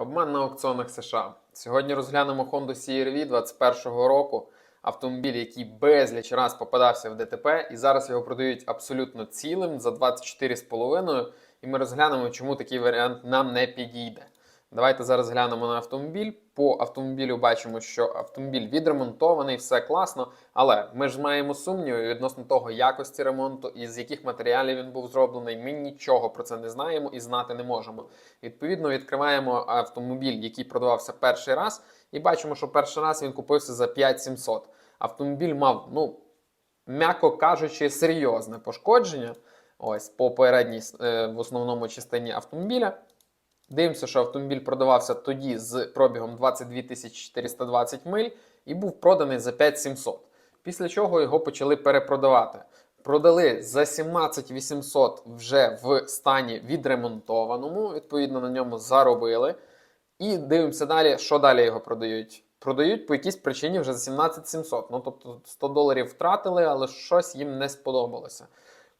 Обман на аукціонах США. Сьогодні розглянемо Honda CR-V 21-го року. Автомобіль, який безліч раз попадався в ДТП, і зараз його продають абсолютно цілим за 24,5. І ми розглянемо, чому такий варіант нам не підійде. Давайте зараз глянемо на автомобіль. По автомобілю бачимо, що автомобіль відремонтований, все класно. Але ми ж маємо сумніви відносно того якості ремонту і з яких матеріалів він був зроблений. Ми нічого про це не знаємо і знати не можемо. Відповідно, відкриваємо автомобіль, який продавався перший раз, і бачимо, що перший раз він купився за 5700. Автомобіль мав, ну, м'яко кажучи, серйозне пошкодження. Ось по передній е, в основному частині автомобіля. Дивимося, що автомобіль продавався тоді з пробігом 22 420 миль і був проданий за 5700. Після чого його почали перепродавати. Продали за 17 800 вже в стані відремонтованому, відповідно на ньому заробили. І дивимося далі, що далі його продають. Продають по якійсь причині вже за 17 700. Ну тобто 100 доларів втратили, але щось їм не сподобалося.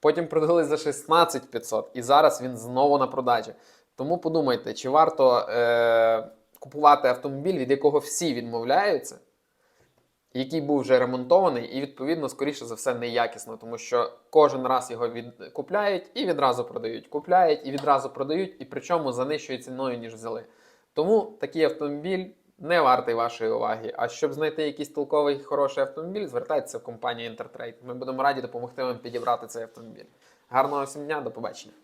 Потім продали за 16 500 і зараз він знову на продажі. Тому подумайте, чи варто е- купувати автомобіль, від якого всі відмовляються, який був вже ремонтований, і відповідно, скоріше за все, неякісно, тому що кожен раз його від... купляють і відразу продають. Купляють і відразу продають, і причому за нижчою ціною, ніж взяли. Тому такий автомобіль не вартий вашої уваги. А щоб знайти якийсь толковий хороший автомобіль, звертайтеся в компанію Intertrade. Ми будемо раді допомогти вам підібрати цей автомобіль. Гарного всім дня, до побачення!